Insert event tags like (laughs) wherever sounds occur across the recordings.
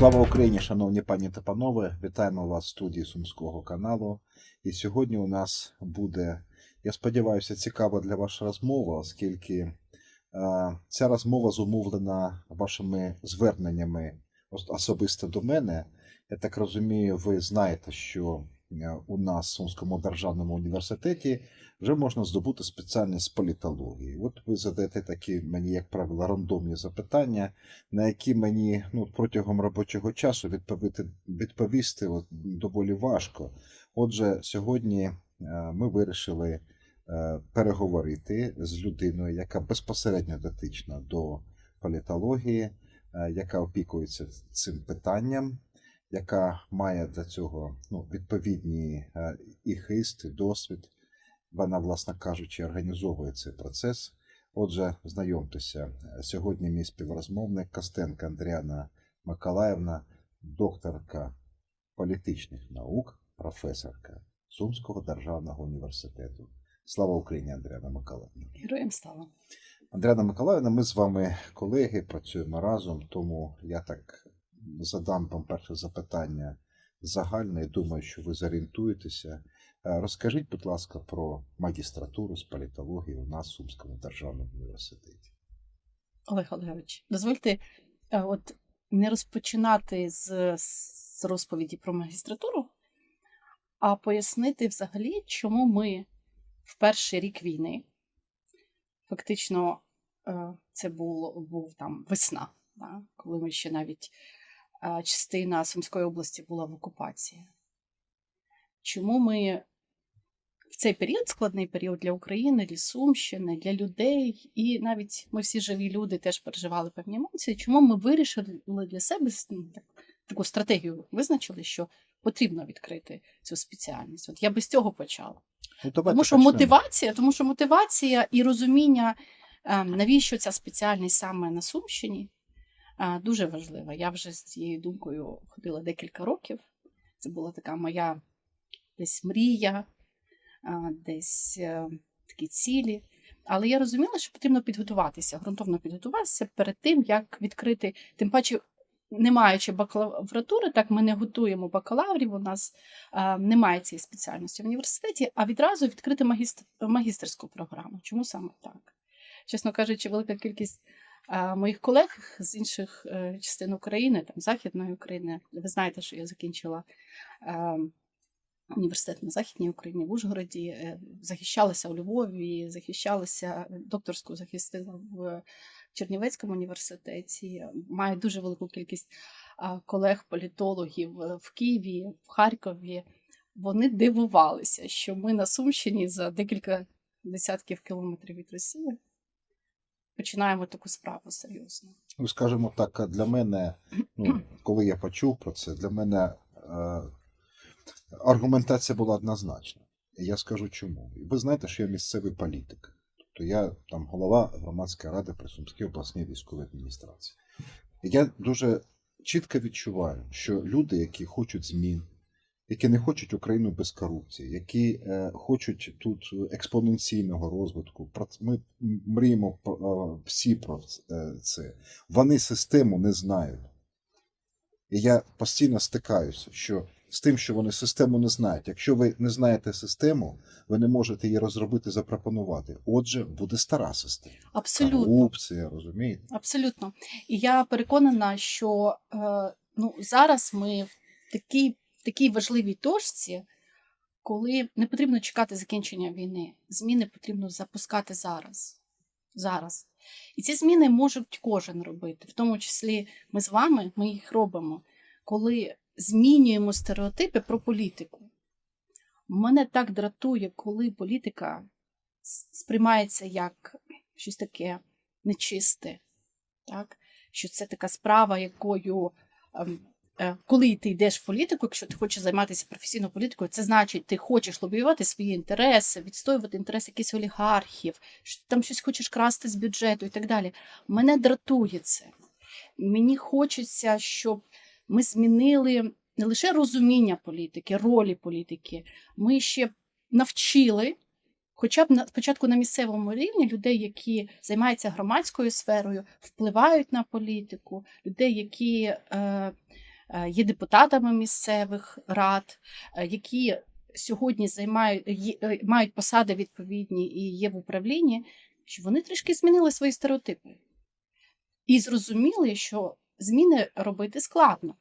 Слава Україні, шановні пані та панове! Вітаємо вас в студії Сумського каналу. І сьогодні у нас буде, я сподіваюся, цікава для вас розмова, оскільки е, ця розмова зумовлена вашими зверненнями особисто до мене. Я так розумію, ви знаєте, що у нас в Сумському державному університеті вже можна здобути спеціальність з політології. От ви задаєте такі мені, як правило, рандомні запитання на які мені ну, протягом робочого часу відповісти, відповісти от, доволі важко. Отже, сьогодні е, ми вирішили е, переговорити з людиною, яка безпосередньо дотична до політології, е, яка опікується цим питанням, яка має для цього ну, відповідні е, і хист, і досвід. Вона, власне кажучи, організовує цей процес. Отже, знайомтеся, сьогодні мій співрозмовник Костенко Андріана Миколаївна, докторка політичних наук, професорка Сумського державного університету. Слава Україні, Андріана Миколаївна. Героям слава. Андріана Миколаївна, ми з вами колеги, працюємо разом, тому я так задам вам перше запитання загальне думаю, що ви зорієнтуєтеся. Е, Розкажіть, будь ласка, про магістратуру з політології у нас в Сумському державному університеті. Олег Олегович, дозвольте е, от не розпочинати з, з розповіді про магістратуру, а пояснити взагалі, чому ми в перший рік війни, фактично, е, це було, був там весна, да, коли ми ще навіть частина Сумської області була в окупації. Чому ми в цей період, складний період для України, для Сумщини, для людей, і навіть ми всі живі люди теж переживали певні емоції. Чому ми вирішили для себе ну, таку стратегію визначили, що потрібно відкрити цю спеціальність? От я би з цього почала. Ну, Тому що почнемо. мотивація, тому що мотивація і розуміння, е, навіщо ця спеціальність саме на Сумщині, дуже важлива. Я вже з цією думкою ходила декілька років. Це була така моя десь мрія, е, десь е, такі цілі. Але я розуміла, що потрібно підготуватися, ґрунтовно підготуватися перед тим, як відкрити, тим паче. Не маючи бакалавратури, так ми не готуємо бакалаврів. У нас е, немає цієї спеціальності в університеті, а відразу відкрити магістр, магістерську програму. Чому саме так? Чесно кажучи, велика кількість е, моїх колег з інших е, частин України, там Західної України. Ви знаєте, що я закінчила е, університет на Західній Україні в Ужгороді, е, захищалася у Львові, захищалася докторську захистила в Чернівецькому університеті. Маю дуже велику кількість колег-політологів в Києві, в Харкові. Вони дивувалися, що ми на Сумщині за декілька десятків кілометрів від Росії починаємо таку справу серйозно. Ну, скажімо так, для мене, ну, (clears throat) коли я почув про це, для мене е, аргументація була однозначна. І я скажу чому. Ви знаєте, що я місцевий політик. Тобто я там голова громадської ради при Сумській обласній військовій адміністрації. І я дуже чітко відчуваю, що люди, які хочуть змін, які не хочуть Україну без корупції, які е, хочуть тут експоненційного розвитку, ми мріємо е, всі про е, це. Вони систему не знають. І я постійно стикаюся, що з тим, що вони систему не знають. Якщо ви не знаєте систему, ви не можете її розробити, запропонувати. Отже, буде стара система. Абсолютно. Корупція, розумієте? Абсолютно. І я переконана, що ну, зараз ми в такій, такій важливій точці, коли не потрібно чекати закінчення війни. Зміни потрібно запускати зараз. зараз. І ці зміни можуть кожен робити, в тому числі ми з вами, ми їх робимо, коли змінюємо стереотипи про політику. Мене так дратує, коли політика сприймається як щось таке нечисте, так? що це така справа, якою, ем, коли ти йдеш в політику, якщо ти хочеш займатися професійною політикою, це значить, ти хочеш лобіювати свої інтереси, відстоювати інтереси якихось олігархів, що там щось хочеш красти з бюджету і так далі. Мене дратує це. Мені хочеться, щоб ми змінили не лише розуміння політики, ролі політики, ми ще навчили хоча б на спочатку на місцевому рівні людей, які займаються громадською сферою, впливають на політику, людей, які е, е, є депутатами місцевих рад, е, які сьогодні займають е, мають посади відповідні і є в управлінні, що вони трішки змінили свої стереотипи і зрозуміли, що зміни робити складно.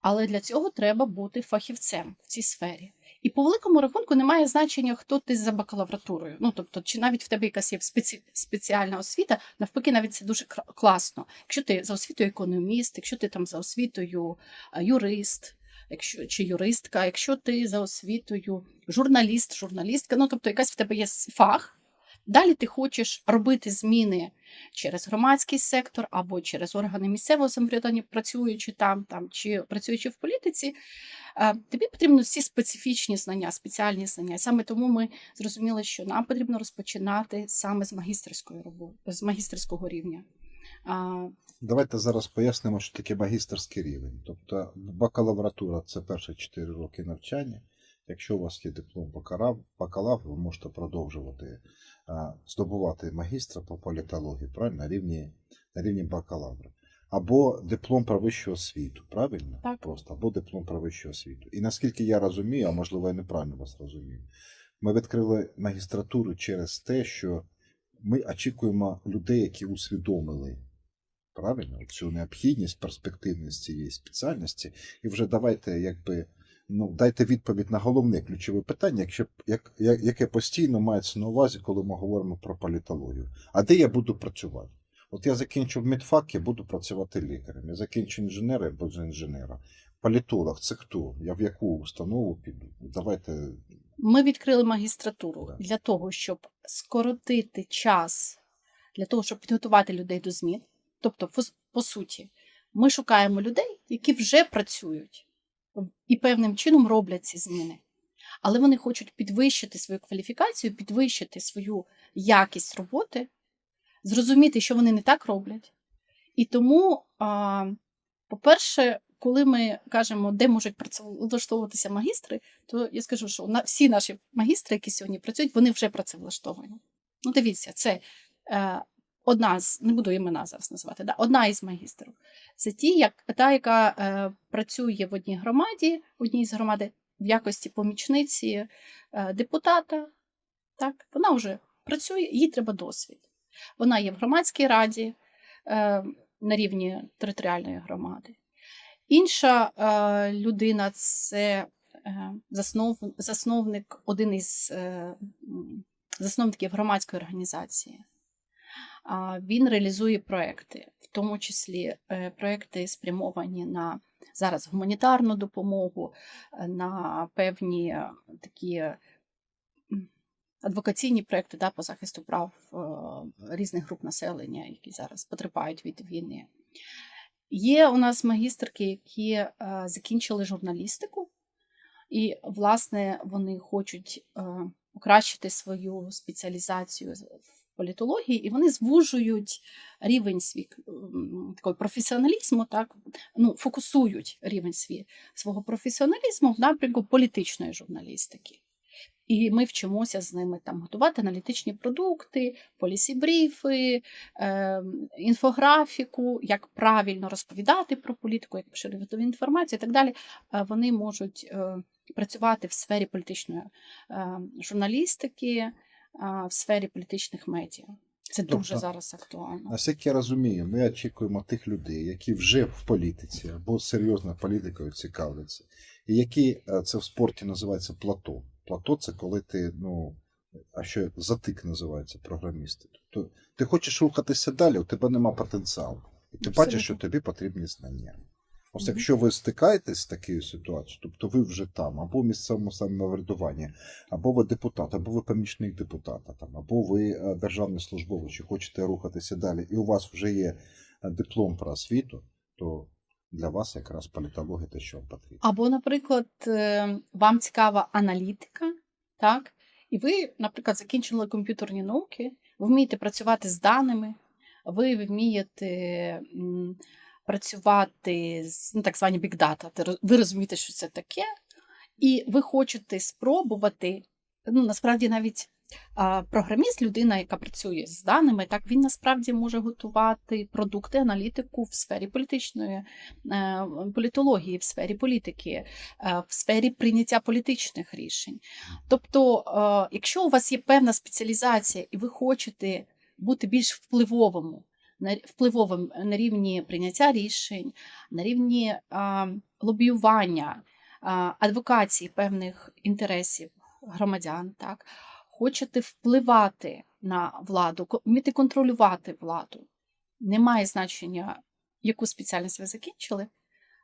Але для цього треба бути фахівцем в цій сфері. І по великому рахунку немає значення, хто ти за бакалавратурою. Ну тобто, чи навіть в тебе якась є спеці... спеціальна освіта, навпаки, навіть це дуже класно. Якщо ти за освітою економіст, якщо ти там за освітою юрист, якщо чи юристка, якщо ти за освітою журналіст, журналістка, ну тобто якась в тебе є фах. Далі ти хочеш робити зміни через громадський сектор або через органи місцевого самоврядування, працюючи там, там чи працюючи в політиці, е, тобі потрібно всі специфічні знання, спеціальні знання. Саме тому ми зрозуміли, що нам потрібно розпочинати саме з магістерської роботи, з магістерського рівня. Давайте зараз пояснимо, що таке магістерський рівень. Тобто бакалавратура це перші 4 роки навчання. Якщо у вас є диплом бакалав- бакалавр, ви можете продовжувати здобувати магістра по політології, правильно, на рівні, на рівні бакалавра. Або диплом про вищу освіту, правильно? Так. Просто, або диплом про вищу освіту. І наскільки я розумію, а можливо я неправильно вас розумію, ми відкрили магістратуру через те, що ми очікуємо людей, які усвідомили правильно цю необхідність, перспективність цієї спеціальності, і вже давайте, якби. Ну, дайте відповідь на головне ключове питання, якщо, як, як, яке постійно мається на увазі, коли ми говоримо про політологію. А де я буду працювати? От я закінчив медфак, я буду працювати лікарем. Я закінчу інженера, я буду інженера. Політолог це хто? Я в яку установу піду? Давайте Ми відкрили магістратуру Да. для того, щоб скоротити час для того, щоб підготувати людей до змін. Тобто, по, по суті, ми шукаємо людей, які вже працюють і певним чином роблять ці зміни. Але вони хочуть підвищити свою кваліфікацію, підвищити свою якість роботи, зрозуміти, що вони не так роблять. І тому, по-перше, коли ми кажемо, де можуть працевлаштовуватися магістри, то я скажу, що всі наші магістри, які сьогодні працюють, вони вже працевлаштовані. Ну, дивіться, це е, одна з не буду імена зараз називати, да, одна із магістрів. Це ті, як та, яка е, працює в одній громаді, в одній з громади в якості помічниці е, депутата. Так, вона вже працює, їй треба досвід. Вона є в громадській раді е, на рівні територіальної громади. Інша е, людина це е, заснов, засновник, один із е, засновників громадської організації. Він реалізує проекти, в тому числі е, проекти спрямовані на зараз гуманітарну допомогу, е, на певні е, такі адвокаційні проекти да, по захисту прав різних груп населення, які зараз потерпають від війни. Є у нас магістерки, які закінчили журналістику, і, власне, вони хочуть покращити свою спеціалізацію політології, і вони звужують рівень свій такого професіоналізму, так, ну, фокусують рівень свій, свого професіоналізму в напрямку політичної журналістики. І ми вчимося з ними там готувати аналітичні продукти, полісі-бріфи, е, інфографіку, як правильно розповідати про політику, як поширювати інформацію і так далі. Е, Вони можуть е, працювати в сфері політичної е, журналістики, в сфері політичних медіа. Це дуже Тобто, зараз актуально. Наскільки я розумію, ми очікуємо тих людей, які вже в політиці або серйозно політикою цікавляться, і які е, це в спорті називається плато. Плато це коли ти, ну, а що затик називається програмісти. Тобто ти хочеш рухатися далі, у тебе нема потенціалу. І ти бачиш, що тобі потрібні знання. Ось якщо ви стикаєтесь з такою ситуацією, тобто ви вже там, або місцевому самоврядуванні, або ви депутат, або ви помічник депутата, там, або ви е, державний службовець, і хочете рухатися далі, і у вас вже є е, диплом про освіту, то для вас якраз політологія те, що вам потрібно. Або, наприклад, е, вам цікава аналітика, так? І ви, наприклад, закінчили комп'ютерні науки, ви вмієте працювати з даними, ви вмієте працювати з ну, так звані data, ви розумієте, що це таке, і ви хочете спробувати. Ну, насправді навіть А програміст, людина, яка працює з даними, так він насправді може готувати продукти, аналітику в сфері політичної е, політології, в сфері політики, е, в сфері прийняття політичних рішень. Тобто, е, якщо у вас є певна спеціалізація і ви хочете бути більш впливовим, на впливовим на рівні прийняття рішень, на рівні лобіювання, адвокації певних інтересів громадян, так хочете впливати на владу, вміти контролювати владу. Немає значення, яку спеціальність ви закінчили,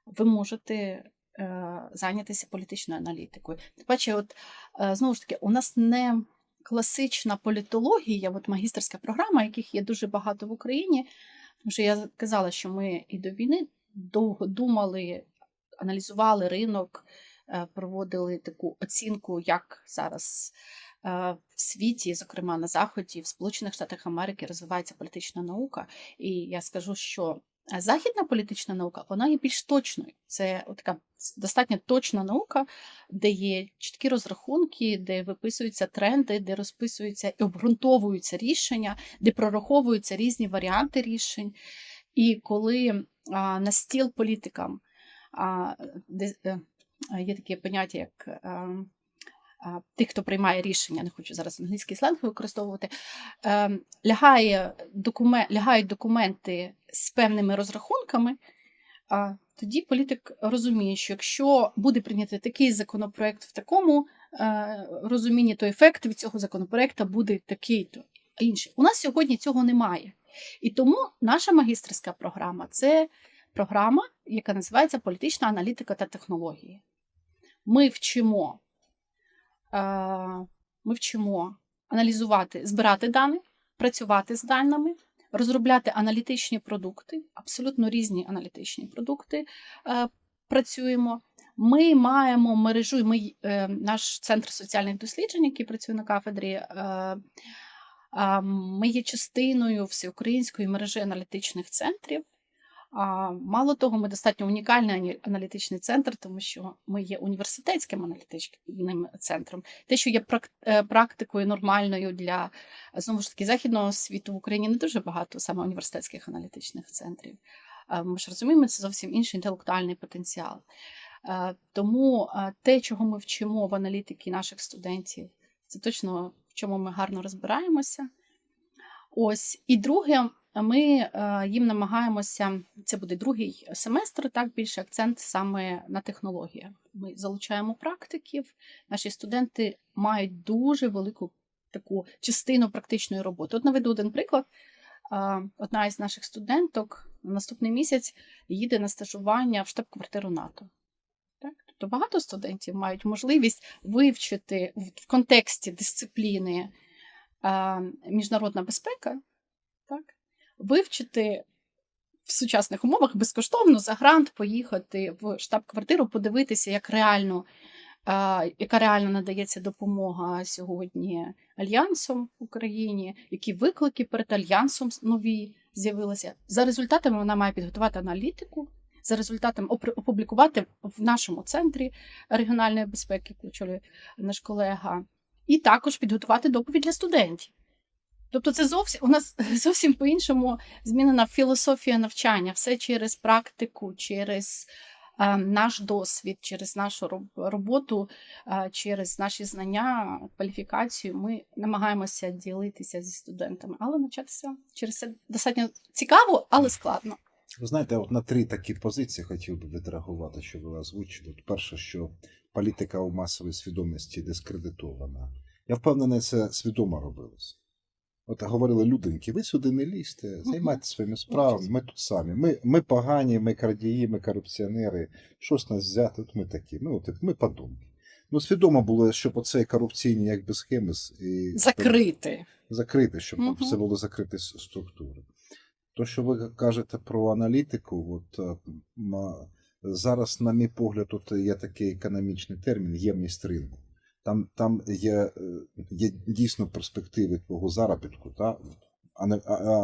ви можете е, зайнятися політичною аналітикою. Тим от е, знову ж таки, у нас не класична політологія, от магістерська програма, яких є дуже багато в Україні. Тому що я казала, що ми і до війни довго думали, аналізували ринок, е, проводили таку оцінку, як зараз е, в світі, зокрема на Заході, в Сполучених Штатах Америки, розвивається політична наука. І я скажу, що західна політична наука вона є більш точною. Це така достатньо точна наука, де є чіткі розрахунки, де виписуються тренди, де розписуються і обґрунтовуються рішення, де прораховуються різні варіанти рішень. І коли а, на стіл політикам а, де, е, є таке поняття, як а, а, тих, хто приймає рішення, не хочу зараз англійський сленг використовувати, е, лягає докумен, лягають документи з певними розрахунками. Тоді політик розуміє, що якщо буде прийнятий такий законопроект в такому е, розумінні, то ефект від цього законопроекту буде такий-то інший. У нас сьогодні цього немає. І тому наша магістерська програма це програма, яка називається Політична аналітика та технології. Ми вчимо, ми вчимо аналізувати, збирати дані, працювати з даними, розробляти аналітичні продукти, абсолютно різні аналітичні продукти е, працюємо. Ми маємо мережу, ми, е, наш центр соціальних досліджень, який працює на кафедрі, е, е, ми є частиною всеукраїнської мережі аналітичних центрів. Мало того, ми достатньо унікальний аналітичний центр, тому що ми є університетським аналітичним центром. Те, що є е, практикою нормальною для знову ж таки західного світу в Україні не дуже багато саме університетських аналітичних центрів. Ми ж розуміємо, це зовсім інший інтелектуальний потенціал. Е, Тому е, те, чого ми вчимо в аналітики наших студентів, це точно в чому ми гарно розбираємося. Ось і друге, ми е, їм намагаємося. Це буде другий семестр, так більше акцент саме на технологіях. Ми залучаємо практиків. Наші студенти мають дуже велику таку частину практичної роботи. От наведу один приклад. Одна із наших студенток на наступний місяць їде на стажування в штаб-квартиру НАТО. Так? Тобто багато студентів мають можливість вивчити в контексті дисципліни міжнародна безпека? Вивчити в сучасних умовах безкоштовно за грант поїхати в штаб-квартиру, подивитися, як реально, яка реально надається допомога сьогодні Альянсом в Україні, які виклики перед Альянсом нові з'явилися. За результатами вона має підготувати аналітику. За результатом опри- опублікувати в нашому центрі регіональної безпеки, очолює наш колега, і також підготувати доповідь для студентів. Тобто, це зовсім у нас (laughs) зовсім по-іншому змінена філософія навчання, все через практику, через е, наш досвід, через нашу роботу, е, через наші знання, кваліфікацію. Ми намагаємося ділитися зі студентами, але навчатися через це достатньо цікаво, але складно. Ви знаєте, от на три такі позиції хотів би відреагувати, що ви озвучили. От перше, що політика у масовій свідомості дискредитована. Я впевнений, це свідомо робилось. От говорили людинки, ви сюди не лізьте, займайтеся своїми справами, ми тут самі. Ми, ми погані, ми крадії, ми корупціонери. Щось нас взяти, от ми такі. Ми, от, ми подумки. Ну, свідомо було, щоб оцей корупційні якби схеми і Закрити. закрити, щоб Мгм. це були закриті структури. То, що ви кажете про аналітику, от е, зараз, на мій погляд, тут є такий економічний термін ємність ринку. Там, там є, е, є дійсно перспективи твого заробітку, та?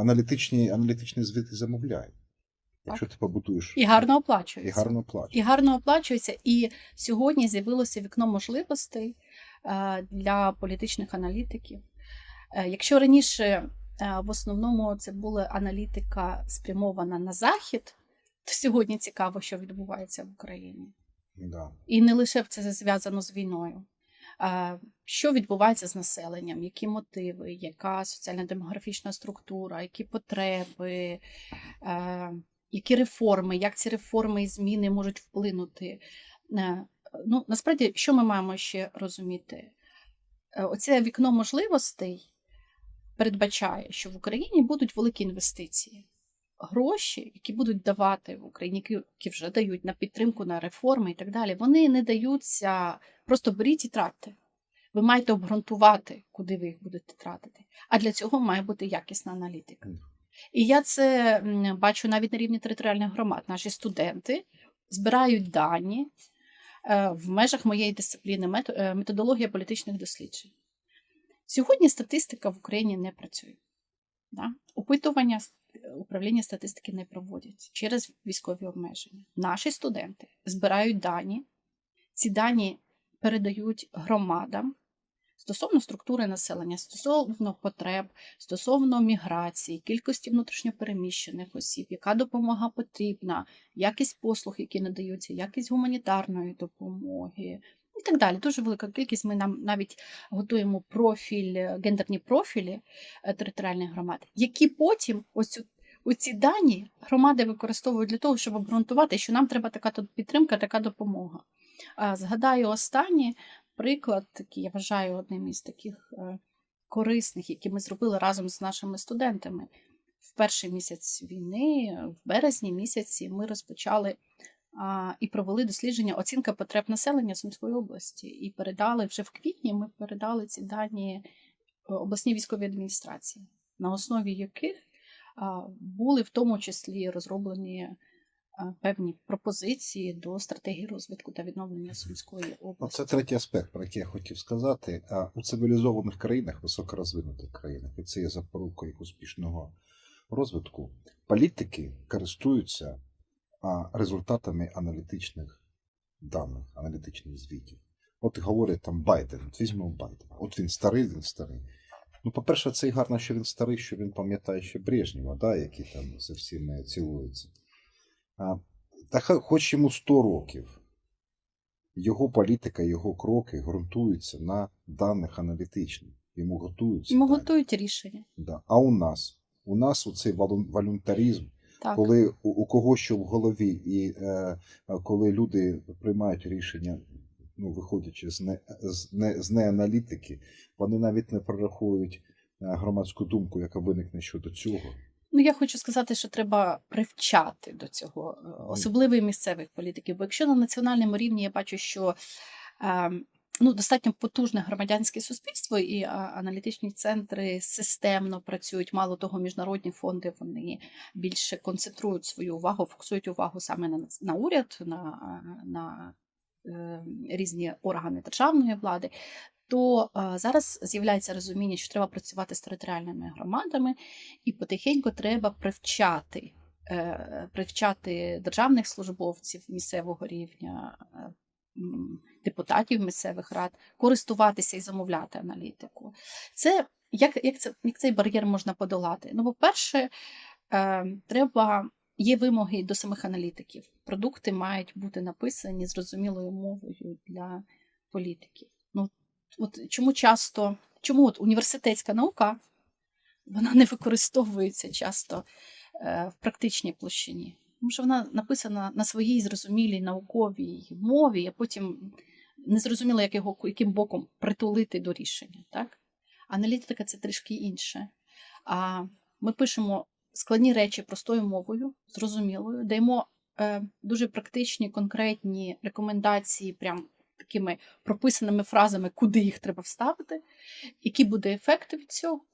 Аналітичні, аналітичні звіти замовляють. Якщо ти побудуєш І гарно і оплачується. гарно платять. І гарно оплачується. І сьогодні з'явилося вікно можливостей е, для політичних аналітиків. Е, Якщо раніше в основному це була аналітика спрямована на захід, то сьогодні цікаво, що відбувається в Україні. Да. І не лише це зв'язано з війною. А, Що відбувається з населенням, які мотиви, яка соціально-демографічна структура, які потреби, е, які реформи, як ці реформи і зміни можуть вплинути. Е, Ну, насправді, що ми маємо ще розуміти? Е, Оце вікно можливостей передбачає, що в Україні будуть великі інвестиції. Гроші, які будуть давати в Україні, які- вже дають на підтримку, на реформи і так далі, вони не даються просто беріть і тратьте. Ви маєте обґрунтувати, куди ви їх будете тратити. А для цього має бути якісна аналітика. І я це бачу навіть на рівні територіальних громад. Наші студенти збирають дані е, в межах моєї дисципліни е, методологія політичних досліджень. Сьогодні статистика в Україні не працює. Да? Опитування управління статистики не проводять через військові обмеження. Наші студенти збирають дані, ці дані передають громадам стосовно структури населення, стосовно потреб, стосовно міграції, кількості внутрішньопереміщених осіб, яка допомога потрібна, якість послуг, які надаються, якість гуманітарної допомоги. І так далі. Дуже велика кількість. Ми нам навіть готуємо профіль, е, гендерні профілі е, територіальних громад, які потім ось цю- оці дані громади використовують для того, щоб обґрунтувати, що нам треба така підтримка, така допомога. Згадаю останній приклад, який я вважаю одним із таких е, корисних, які ми зробили разом з нашими студентами. В перший місяць війни, в березні місяці, ми розпочали і провели дослідження оцінка потреб населення Сумської області. І передали вже в квітні. Ми передали ці дані е, обласній військовій адміністрації, на основі яких були в тому числі розроблені певні пропозиції до стратегії розвитку та відновлення Сумської Ну, області. це третій аспект, про який я хотів сказати. У цивілізованих країнах, високорозвинутих країнах, і це є запорукою успішного розвитку, політики користуються результатами аналітичних даних, аналітичних звітів. От говорять там Байден, от візьмемо Байдена. От він старий, він старий. Ну, по-перше, це і гарно, що він старий, що він пам'ятає ще Брежнєва, да, який там за всіми цілується. А, та хоч йому 100 років його політика, його кроки ґрунтуються на даних аналітичних. Йому готуються. Дані. готують рішення. Да. А у нас? У нас оцей волюнтаризм, Так. коли у, у кого що в голові, і е, коли люди приймають рішення, ну, виходячи з, не, з, не, з неаналітики, вони навіть не прораховують е, громадську думку, яка виникне щодо цього. Ну, я хочу сказати, що треба привчати до цього, е, особливо і місцевих політиків. Бо якщо на національному рівні я бачу, що е, ну, достатньо потужне громадянське суспільство і а, аналітичні центри системно працюють, мало того, міжнародні фонди вони більше концентрують свою увагу, фокусують увагу саме на, на уряд, на, на е, різні органи державної влади. То е, зараз з'являється розуміння, що треба працювати з територіальними громадами, і потихеньку треба привчати, е, привчати державних службовців місцевого рівня, е, депутатів місцевих рад, користуватися і замовляти аналітику. Це як, як, це, як цей бар'єр можна подолати? Ну, по-перше, е, треба. Є вимоги до самих аналітиків. Продукти мають бути написані зрозумілою мовою для політиків. Ну, от чому часто, чому от університетська наука вона не використовується часто е, в практичній площині. Тому що вона написана на своїй зрозумілій науковій мові, а потім не зрозуміло, як його, яким боком притулити до рішення. Так? Аналітика це трішки інше. А ми пишемо складні речі простою мовою, зрозумілою, даємо е, дуже практичні, конкретні рекомендації, прям такими прописаними фразами, куди їх треба вставити, який буде ефект від цього.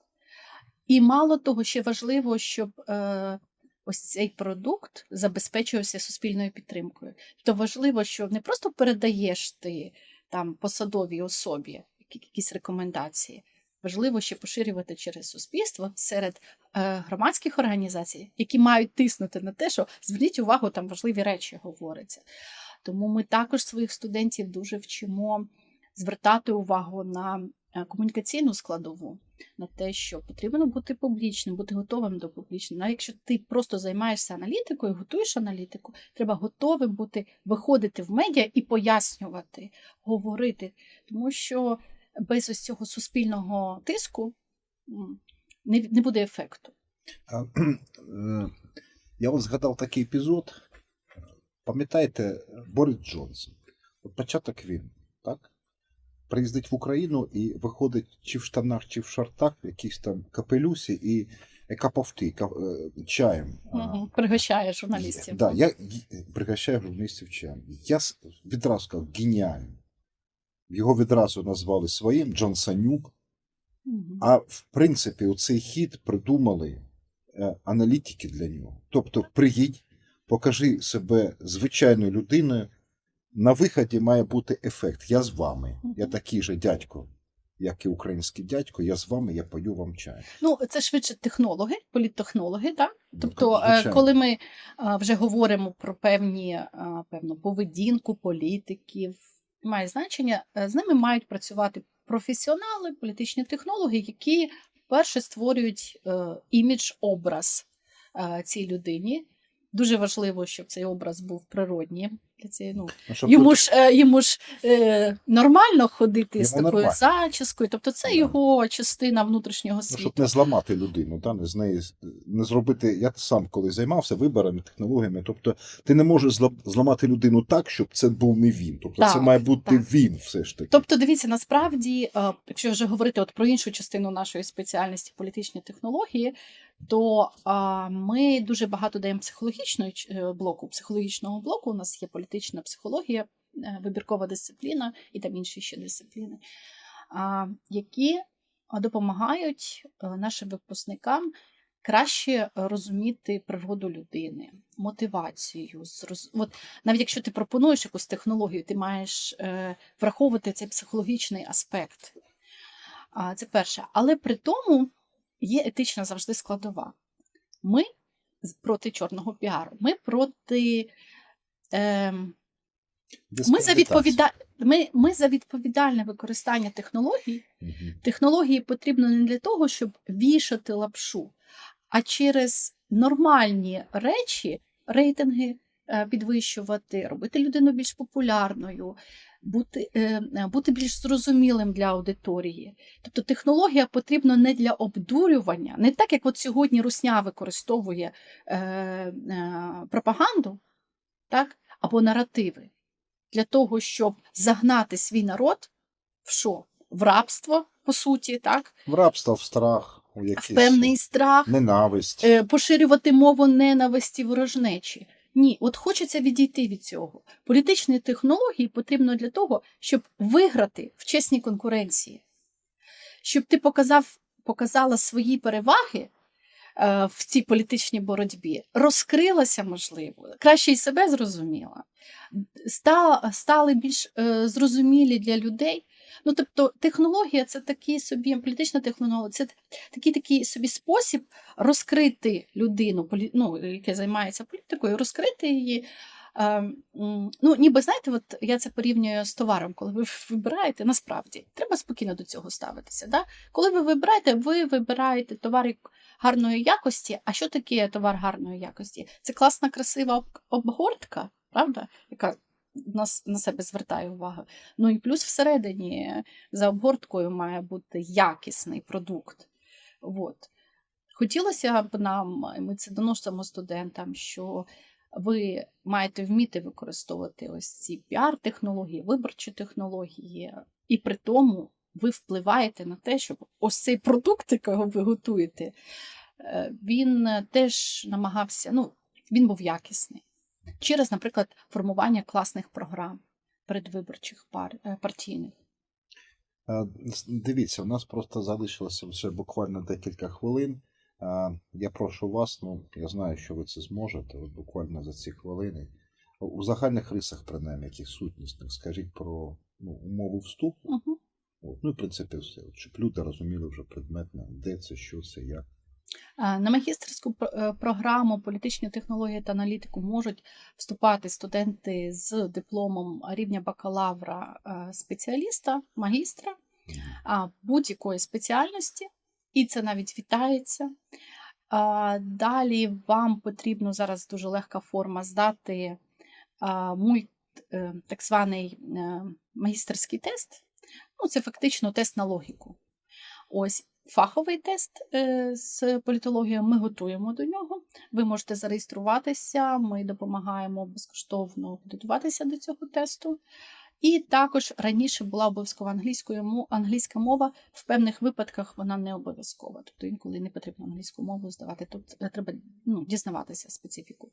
І мало того, ще важливо, щоб е, ось цей продукт забезпечувався суспільною підтримкою. То важливо, що не просто передаєш ти там посадовій особі якісь рекомендації. Важливо ще поширювати через суспільство серед е, громадських організацій, які мають тиснути на те, що зверніть увагу, там важливі речі говоряться. Тому ми також своїх студентів дуже вчимо звертати увагу на е, комунікаційну складову. На те, що потрібно бути публічним, бути готовим до публічного. Навіть якщо ти просто займаєшся аналітикою, готуєш аналітику, треба готовим бути виходити в медіа і пояснювати, говорити. Тому що без ось цього суспільного тиску не, не буде ефекту. (clears throat) Е, Я от згадав такий епізод. Пам'ятаєте, Борис Джонсон. Початок він, так? Приїздить в Україну і виходить чи в штанах, чи в шортах, в якійсь там капелюсі і яка повти е, чаєм. Пригощає журналістів. Да, я пригощаю журналістів чаєм. Я відразу сказав, геніально. Його відразу назвали своїм Джонсонюк. Мгм. А в принципі, оцей хід придумали е, аналітики для нього. Тобто, приїдь, покажи себе звичайною людиною. На виході має бути ефект. Я з вами. Я такий же дядько, як і український дядько. Я з вами, я пою вам чай. Ну, це швидше технологи, політтехнологи, так? Ну, Тобто, е, звичайно. коли ми е, вже говоримо про певні е, певну поведінку політиків, має значення, з ними мають працювати професіонали, політичні технологи, які перше створюють імідж, образ цій людині. Дуже важливо, щоб цей образ був природнім для цієї. Ну, Ну, йому тут- ж, е, йому ж е, нормально ходити з такою нормально. зачіскою, тобто це Да. його частина внутрішнього Ну, щоб не зламати людину, та, не з неї не зробити. Я сам коли займався виборами, технологіями. Тобто, ти не можеш зламати людину так, щоб це був не він. Тобто, це має бути так. він, все ж таки. Тобто, дивіться, насправді, е, якщо вже говорити от про іншу частину нашої спеціальності політичні технології, то ми дуже багато даємо психологічної ч- е, блоку. Психологічного блоку у нас є політична психологія, е, вибіркова дисципліна і там інші ще дисципліни, які допомагають е, нашим випускникам краще розуміти природу людини, мотивацію. От навіть якщо ти пропонуєш якусь технологію, ти маєш враховувати цей психологічний аспект. А, це перше. Але при тому є етична завжди складова. Ми проти чорного піару, ми проти. Е, ми, за відповіда... ми, ми за відповідальне використання технологій. Мгм. Технології потрібно не для того, щоб вішати лапшу, а через нормальні речі, рейтинги е, підвищувати, робити людину більш популярною, бути, е, е, бути більш зрозумілим для аудиторії. Тобто технологія потрібна не для обдурювання, не так, як от сьогодні Русня використовує е, е, пропаганду так, або наративи для того, щоб загнати свій народ в що? В рабство, по суті, так? В рабство, в страх, в якийсь певний страх, ненависть. е, поширювати мову ненависті ворожнечі. Ні, от хочеться відійти від цього. Політичні технології потрібно для того, щоб виграти в чесній конкуренції, щоб ти показав, показала свої переваги е, в цій політичній боротьбі, розкрилася, можливо, краще й себе зрозуміла, ста- стали більш е, зрозумілі для людей. Ну, тобто, технологія це такий собі, політична технологія, це такий такий собі спосіб розкрити людину, ну, яка займається політикою, розкрити її. е, Ну, ніби знаєте, от я це порівнюю з товаром, коли ви вибираєте, насправді треба спокійно до цього ставитися. Да? Коли ви вибираєте, ви вибираєте товар гарної якості. А що таке товар гарної якості? Це класна, красива обгортка, правда? Яка нас на себе звертає увагу. Ну і плюс всередині за обгорткою має бути якісний продукт. От. Хотілося б нам, ми це доносимо студентам, що ви маєте вміти використовувати ось ці піар-технології, виборчі технології, і при тому ви впливаєте на те, щоб ось цей продукт, якого ви готуєте, е, він теж намагався, ну, він був якісний. Через, наприклад, формування класних програм передвиборчих пар, е, партійних. Е, Дивіться, у нас просто залишилося вже буквально декілька хвилин. Е, Я прошу вас, ну я знаю, що ви це зможете, от буквально за ці хвилини. У загальних рисах, принаймні, яких сутнісних, скажіть про ну, умову вступу. Угу. От, ну в принципі все. Щоб люди розуміли вже предметно, де це, що це, як. Е, На магістерську е, програму політичні технології та аналітику можуть вступати студенти з дипломом рівня бакалавра е, спеціаліста, магістра будь-якої спеціальності. і це навіть вітається. Далі вам потрібно зараз дуже легка форма здати мульт, так званий магістерський тест. Ну, це фактично тест на логіку. Ось фаховий тест е, з політології. Ми готуємо до нього. Ви можете зареєструватися, ми допомагаємо безкоштовно підготуватися до цього тесту. І також раніше була обов'язкова англійською англійська мова. В певних випадках вона не обов'язкова. Тобто інколи не потрібно англійську мову здавати. Тут е, треба ну, дізнаватися специфіку.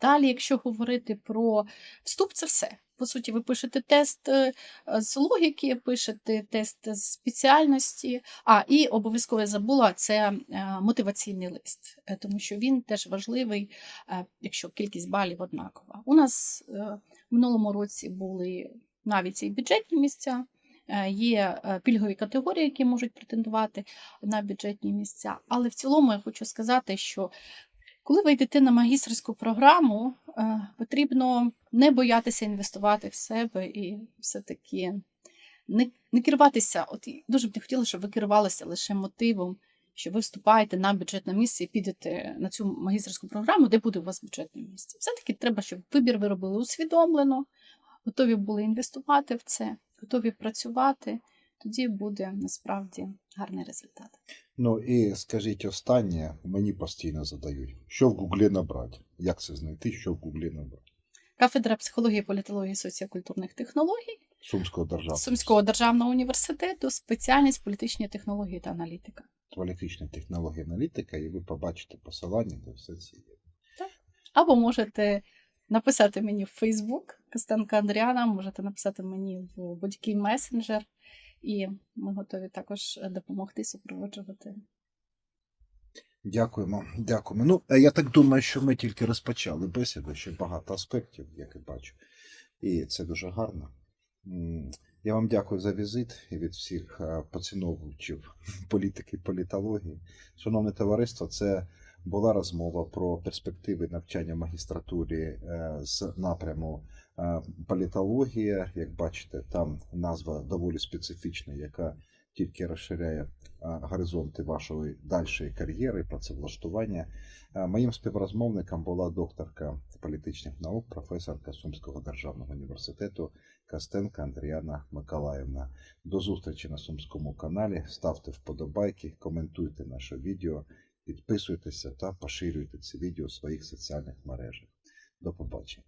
Далі, якщо говорити про вступ, це все. По суті, ви пишете тест е, з логіки, пишете тест з спеціальності. А, і обов'язково я забула це е, мотиваційний лист, е, тому що він теж важливий, е, якщо кількість балів однакова. У нас е, в минулому році були навіть і бюджетні місця. е, Є е, пільгові категорії, які можуть претендувати на бюджетні місця. Але в цілому я хочу сказати, що коли ви йдете на магістерську програму, е, потрібно не боятися інвестувати в себе і все-таки не, не керуватися. От дуже б не хотіла, щоб ви керувалися лише мотивом, що ви вступаєте на бюджетне місце і підете на цю магістерську програму, де буде у вас бюджетне місце. Все-таки треба, щоб вибір ви робили усвідомлено, готові були інвестувати в це, готові працювати. Тоді буде насправді гарний результат. Ну і скажіть останнє, мені постійно задають, що в Гуглі набрати? Як це знайти, що в Гуглі набрати? Кафедра психології, політології, соціокультурних технологій Сумського державного Сумського державного університету, спеціальність політичні технології та аналітика. політичної технології аналітика, і ви побачите посилання, де все це є. Або можете написати мені в Facebook Костенка Андріана, можете написати мені в будь-який месенджер, і ми готові також допомогти супроводжувати. Дякуємо, дякуємо. Ну, е, я так думаю, що ми тільки розпочали бесіду, ще багато аспектів, як я бачу. І це дуже гарно. Я вам дякую за візит і від всіх е, поціновувачів (laughs) політики, політології. Шановне товариство, це була розмова про перспективи навчання в магістратурі е, з напряму е, політологія. Як бачите, там назва доволі специфічна, яка тільки розширяє горизонти вашої дальшої кар'єри, працевлаштування. Моїм співрозмовником була докторка політичних наук, професорка Сумського державного університету Костенка Андріана Миколаївна. До зустрічі на Сумському каналі. Ставте вподобайки, коментуйте наше відео, підписуйтеся та поширюйте це відео в своїх соціальних мережах. До побачення.